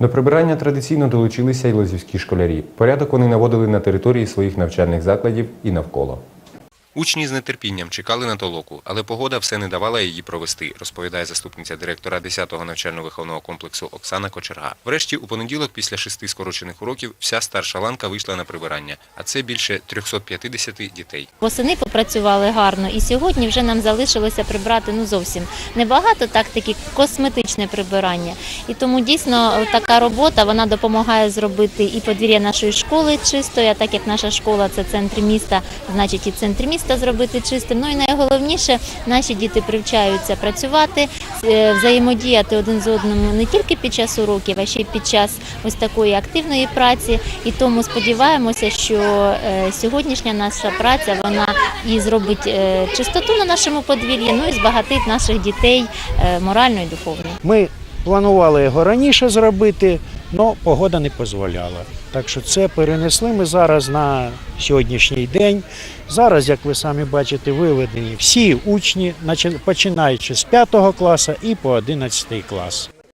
До прибирання традиційно долучилися й лозівські школярі. Порядок вони наводили на території своїх навчальних закладів і навколо. Учні з нетерпінням чекали на толоку, але погода все не давала її провести, розповідає заступниця директора 10-го навчально-виховного комплексу Оксана Кочерга. Врешті, у понеділок, після шести скорочених уроків, вся старша ланка вийшла на прибирання, а це більше 350 дітей. Восени попрацювали гарно, і сьогодні вже нам залишилося прибрати ну зовсім небагато, так таки косметичне прибирання. І тому дійсно е, така робота вона допомагає зробити і подвір'я нашої школи чистою, а так як наша школа це центр міста, значить і центр міста зробити чистим. Ну і найголовніше, наші діти привчаються працювати, е, взаємодіяти один з одним не тільки під час уроків, а ще й під час ось такої активної праці. І тому сподіваємося, що е, сьогоднішня наша праця вона і зробить е, чистоту на нашому подвір'ї, ну і збагатить наших дітей морально і духовно. Ми планували його раніше зробити, але погода не дозволяла. Так що це перенесли ми зараз на сьогоднішній день. Зараз, як ви самі бачите, виведені всі учні, починаючи з 5 класу і по 11 клас.